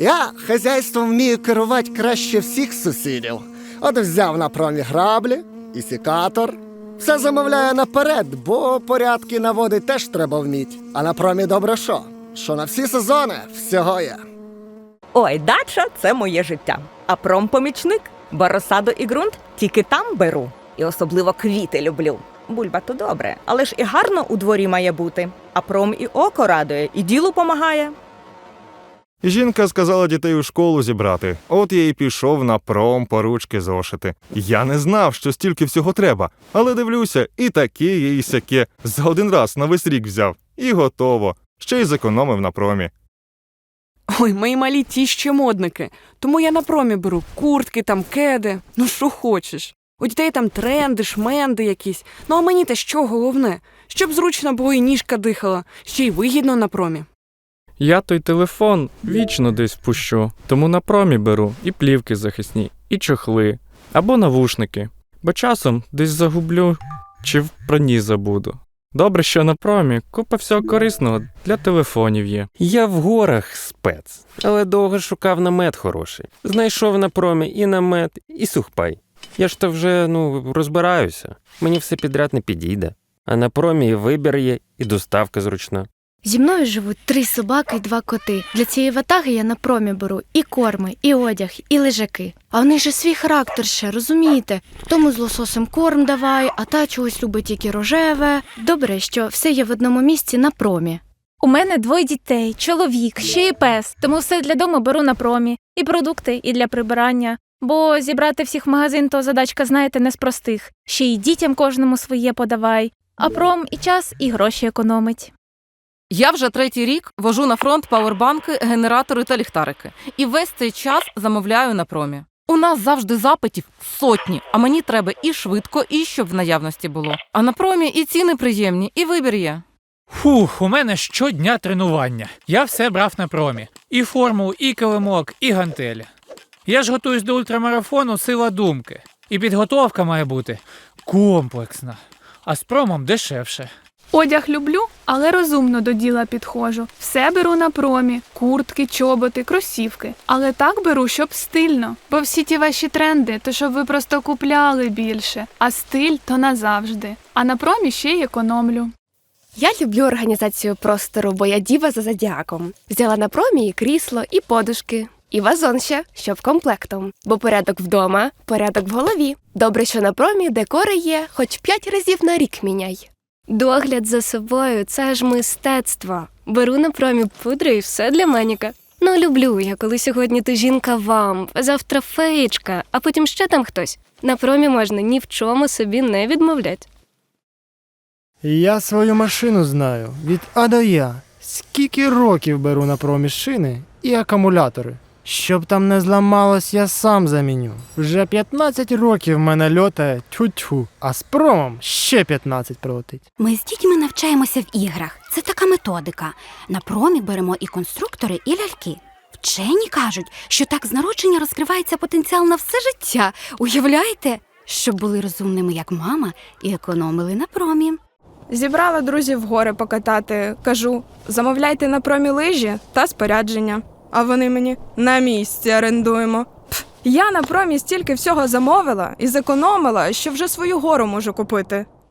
Я хазяйством вмію керувати краще всіх сусідів. От взяв на промі граблі і сікатор. Все замовляю наперед, бо порядки наводить теж треба вміти. А на промі добре що? Що на всі сезони всього є. Ой, дача це моє життя. А промпомічник, бо розсаду і ґрунт тільки там беру. І особливо квіти люблю. Бульба то добре, але ж і гарно у дворі має бути. А пром і око радує, і ділу помагає. Жінка сказала дітей у школу зібрати. От я і пішов на пром по ручки зошити. Я не знав, що стільки всього треба, але дивлюся, і таке, і сяке. За один раз на весь рік взяв. І готово. Ще й зекономив на промі. Ой, мої малі ті ще модники. Тому я на промі беру куртки, там кеди. Ну що хочеш. У дітей там тренди, шменди якісь. Ну а мені те що головне? Щоб зручно було і ніжка дихала, ще й вигідно на промі. Я той телефон вічно десь пущу, тому на промі беру і плівки захисні, і чохли, або навушники, бо часом десь загублю чи в проні забуду. Добре, що на промі купа всього корисного для телефонів є. Я в горах спец, але довго шукав намет хороший. Знайшов на промі і намет, і сухпай. Я ж то вже ну розбираюся. Мені все підряд не підійде. А на промі і вибір є, і доставка зручна. Зі мною живуть три собаки і два коти. Для цієї ватаги я на промі беру і корми, і одяг, і лежаки. А в них же свій характер ще, розумієте? Тому з лососем корм давай, а та чогось любить тільки рожеве. Добре, що все є в одному місці на промі. У мене двоє дітей, чоловік, ще й пес, тому все для дому беру на промі. І продукти, і для прибирання. Бо зібрати всіх в магазин то задачка, знаєте, не з простих. Ще й дітям кожному своє подавай. А пром і час, і гроші економить. Я вже третій рік вожу на фронт павербанки, генератори та ліхтарики. І весь цей час замовляю на промі. У нас завжди запитів сотні, а мені треба і швидко, і щоб в наявності було. А на промі і ціни приємні, і вибір є. Фух, у мене щодня тренування. Я все брав на промі. І форму, і килимок, і гантелі. Я ж готуюсь до ультрамарафону сила думки. І підготовка має бути комплексна, а з промом дешевше. Одяг люблю, але розумно до діла підходжу. Все беру на промі: куртки, чоботи, кросівки. Але так беру, щоб стильно. Бо всі ті ваші тренди, то щоб ви просто купляли більше, а стиль то назавжди. А на промі ще й економлю. Я люблю організацію простору, бо я діва за зодіаком. Взяла на промі і крісло, і подушки, і вазон ще, щоб комплектом. Бо порядок вдома, порядок в голові. Добре, що на промі декори є, хоч п'ять разів на рік міняй. Догляд за собою це ж мистецтво. Беру на промі пудри і все для маніка. Ну, люблю я, коли сьогодні то жінка вам, завтра феєчка, а потім ще там хтось. На промі можна ні в чому собі не відмовлять. Я свою машину знаю від А до Я. Скільки років беру на промі шини і акумулятори. Щоб там не зламалось, я сам заміню. Вже 15 років мене льотає тьфу-тьфу, а з промом ще 15 прилетить. Ми з дітьми навчаємося в іграх. Це така методика. На промі беремо і конструктори, і ляльки. Вчені кажуть, що так з народження розкривається потенціал на все життя. Уявляєте, щоб були розумними, як мама, і економили на промі. Зібрала друзів в гори покатати. Кажу, замовляйте на промі лижі та спорядження. А вони мені на місці орендуємо. Пф, я на промі стільки всього замовила і зекономила, що вже свою гору можу купити.